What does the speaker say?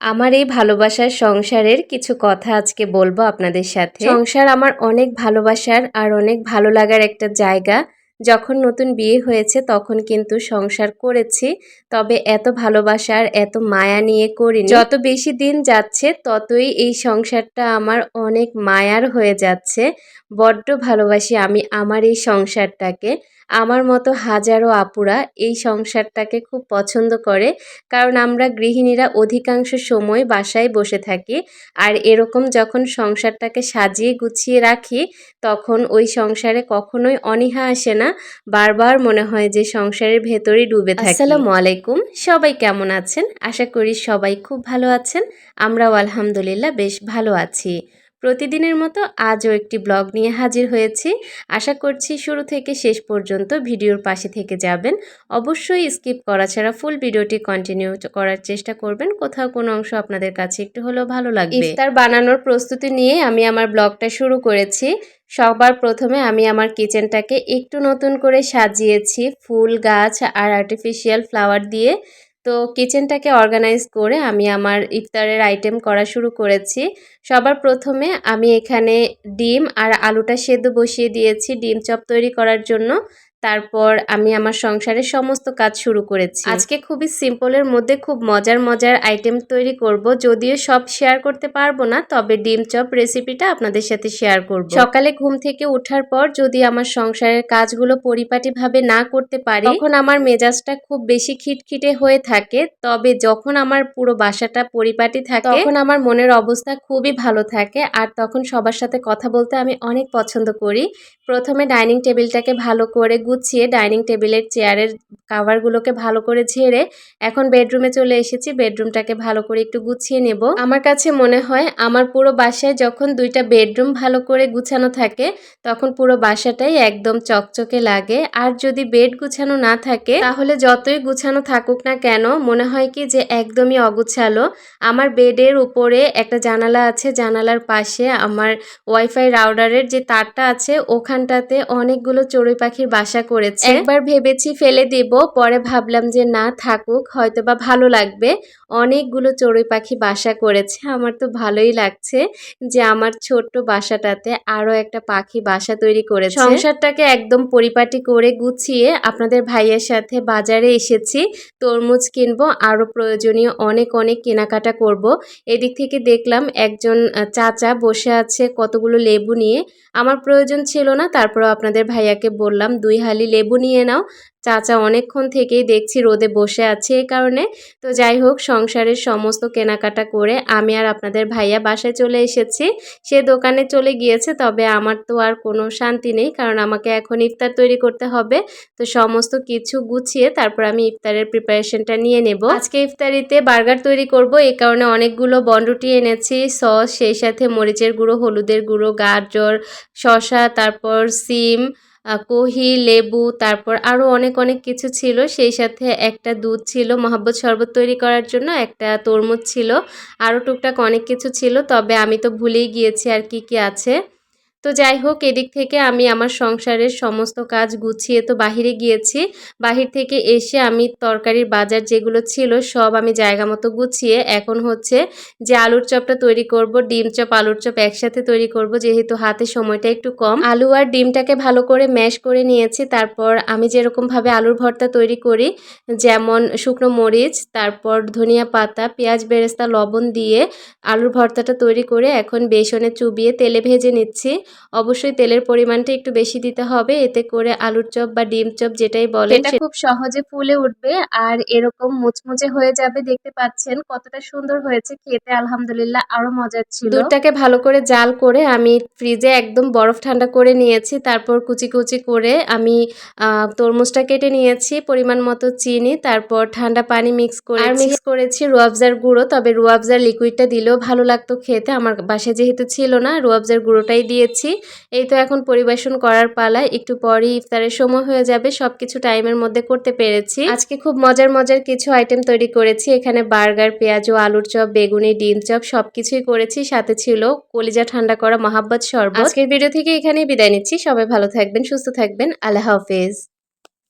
আমার এই ভালোবাসার সংসারের কিছু কথা আজকে বলব আপনাদের সাথে। সংসার আমার অনেক ভালোবাসার আর অনেক ভালো লাগার একটা জায়গা। যখন নতুন বিয়ে হয়েছে তখন কিন্তু সংসার করেছি, তবে এত ভালোবাসার এত মায়া নিয়ে করিনি। যত বেশি দিন যাচ্ছে ততই এই সংসারটা আমার অনেক মায়ার হয়ে যাচ্ছে। বড্ড ভালোবাসি আমি আমার এই সংসারটাকে। আমার মতো হাজারো আপুরা এই সংসারটাকে খুব পছন্দ করে, কারণ আমরা গৃহিণীরা অধিকাংশ সময় বাসায় বসে থাকি। আর এরকম যখন সংসারটাকে সাজিয়ে গুছিয়ে রাখি, তখন ওই সংসারে কখনোই অনীহা আসে না। বারবার মনে হয় যে সংসারের ভেতরেই ডুবে থাকি। আসসালামু আলাইকুম। সবাই কেমন আছেন? আশা করি সবাই খুব ভালো আছেন। আমরাও আলহামদুলিল্লাহ বেশ ভালো আছি। প্রতিদিনের মতো আজও একটি ব্লগ নিয়ে হাজির হয়েছি। আশা করছি শুরু থেকে শেষ পর্যন্ত ভিডিওর পাশে থেকে যাবেন। অবশ্যই স্কিপ করা ছাড়া ফুল ভিডিওটি কন্টিনিউ করার চেষ্টা করবেন। কোথাও কোনো অংশ আপনাদের কাছে একটু হলেও ভালো লাগবে। ইফতার বানানোর প্রস্তুতি নিয়ে আমি আমার ব্লগটা শুরু করেছি। সবার প্রথমে আমি আমার কিচেনটাকে একটু নতুন করে সাজিয়েছি। ফুল, গাছ আর আর্টিফিশিয়াল ফ্লাওয়ার দিয়ে। তো কিচেনটাকে অর্গানাইজ করে আমি আমার ইফতারের আইটেম করা শুরু করেছি। সবার প্রথমে আমি এখানে ডিম আর আলুটা সেদ্ধ বসিয়ে দিয়েছি। ডিম চপ তৈরি করার জন্য। তারপর আমি আমার সংসারের সমস্ত কাজ শুরু করেছি। আজকে খুবই সিম্পলের মধ্যে খুব মজার মজার আইটেম তৈরি করব। যদিও সব শেয়ার করতে পারব না, তবে ডিম চপ রেসিপিটা আপনাদের সাথে শেয়ার করব। সকালে ঘুম থেকে ওঠার পর যদি আমার সংসারের কাজগুলো পরিপাটিভাবে না করতে পারি, তখন আমার মেজাজটা খুব বেশি খিটখিটে হয়ে থাকে। তবে যখন আমার পুরো বাসাটা পরিপাটি থাকে, তখন আমার মনের অবস্থা খুবই ভালো থাকে। আর তখন সবার সাথে কথা বলতে আমি অনেক পছন্দ করি। প্রথমে ডাইনিং টেবিলটাকে ভালো করে গুছিয়ে ডাইনিং টেবিলের চেয়ারের কাভারগুলোকে ভালো করে ঝেড়ে এখন বেডরুমে চলে এসেছি। বেডরুমটাকে ভালো করে একটু গুছিয়ে নেব। আমার কাছে মনে হয় আমার পুরো বাসায় যখন দুইটা বেডরুম ভালো করে গুছানো থাকে, তখন পুরো বাসাটাই একদম চকচকে লাগে। আর যদি বেড গুছানো না থাকে, তাহলে যতই গুছানো থাকুক না কেন, মনে হয় কি যে একদমই অগুছালো। আমার বেডের উপরে একটা জানালা আছে, জানালার পাশে আমার ওয়াইফাই রাউডারের যে তারটা আছে, ওখানটাতে অনেকগুলো চড়ুই পাখির বাসা আশা করেছে। একবার ভেবেছি ফেলে দেব পরে ভাবলাম যে না থাকুক হয়তো বা ভালো লাগবে। অনেকগুলো চড়ুই পাখি বাসা করেছে আমার তো ভালোই লাগছে যে আমার ছোট্ট বাসাটাতে আরও একটা পাখি বাসা তৈরি করেছে। সংসারটাকে একদম পরিপাটি করে গুছিয়ে আপনাদের ভাইয়ের সাথে বাজারে এসেছি। তরমুজ কিনবো আরও প্রয়োজনীয় অনেক অনেক কেনাকাটা করব। এদিক থেকে দেখলাম একজন চাচা বসে আছে কতগুলো লেবু নিয়ে। আমার প্রয়োজন ছিল না তারপরও আপনাদের ভাইয়াকে বললাম দুই হাজার হালি লেবু নিয়ে নাও। চাচা অনেকক্ষণ থেকেই দেখছি রোদে বসে আছে এই কারণে। তো যাই হোক, সংসারের সমস্ত কেনাকাটা করে আমি আর আপনাদের ভাইয়া বাসায় চলে এসেছি। সে দোকানে চলে গিয়েছে, তবে আমার তো আর কোনো শান্তি নেই, কারণ আমাকে এখন ইফতার তৈরি করতে হবে। তো সমস্ত কিছু গুছিয়ে তারপর আমি ইফতারের প্রিপারেশনটা নিয়ে নেব। আজকে ইফতারিতে বার্গার তৈরি করব এই কারণে অনেকগুলো বনরুটি এনেছি, সস, সেই সাথে মরিচের গুঁড়ো, হলুদের গুঁড়ো, গাজর শশা তারপর সিম কহি, লেবু, তারপর আরও অনেক অনেক কিছু ছিল। সেই সাথে একটা দুধ ছিল, মহাব্বত শরবত তৈরি করার জন্য একটা তরমুজ ছিল। আরও টুকটাক অনেক কিছু ছিল, তবে আমি তো ভুলেই গিয়েছি আর কি কি আছে। তো যাই হোক, এদিক থেকে আমি আমার সংসারের সমস্ত কাজ গুছিয়ে তো বাহিরে গিয়েছি। বাহির থেকে এসে আমি তরকারির বাজার যেগুলো ছিল সব আমি জায়গা মতো গুছিয়ে এখন হচ্ছে যে আলুর চপটা তৈরি করব, ডিম চপ, আলুর চপ একসাথে তৈরি করব, যেহেতু হাতে সময়টা একটু কম। আলু আর ডিমটাকে ভালো করে ম্যাশ করে নিয়েছি। তারপর আমি যেরকমভাবে আলুর ভর্তা তৈরি করি, যেমন শুকনো মরিচ, তারপর ধনিয়া পাতা, পেঁয়াজ, বেরেস্তা, লবণ দিয়ে আলুর ভর্তাটা তৈরি করে এখন বেসনে চুবিয়ে তেলে ভেজে নিচ্ছি। অবশ্যই তেলের পরিমাণটা একটু বেশি দিতে হবে। এতে করে আলুর চপ বা ডিম চপ যেটাই বলে এটা খুব সহজে ফুলে উঠবে আর এরকম মুচমুচে হয়ে যাবে। দেখতে পাচ্ছেন কতটা সুন্দর হয়েছে। খেতে আলহামদুলিল্লাহ আরও মজার ছিল। দুধটাকে ভালো করে জাল করে আমি ফ্রিজে একদম বরফ ঠান্ডা করে নিয়েছি। তারপর কুচি কুচি করে আমি তরমুজটা কেটে নিয়েছি পরিমাণ মতো চিনি তারপর ঠান্ডা পানি মিক্স করে আর মিক্স করেছি রুয়াবজার গুঁড়ো। তবে রুয়াবজার লিকুইডটা দিলেও ভালো লাগতো খেতে। আমার বাসায় যেহেতু ছিল না রুয়াবজার গুঁড়োটাই দিয়েছি। এই তো এখন পরিবেশন করার পালা। একটু পরই ইফতারের সময় হয়ে যাবে। সব কিছু টাইমের মধ্যে করতে পেরেছি। আজকে খুব মজার মজার কিছু আইটেম তৈরি করেছি। এখানে বার্গার, পেঁয়াজ ও আলুর চপ, বেগুনি, ডিম চপ সব কিছুই করেছি। সাথে ছিল কলিজা ঠান্ডা করা মহাব্বত শরবত। আজকের ভিডিও থেকে এখানেই বিদায় নিচ্ছি। সবাই ভালো থাকবেন, সুস্থ থাকবেন। আল্লাহ হাফেজ।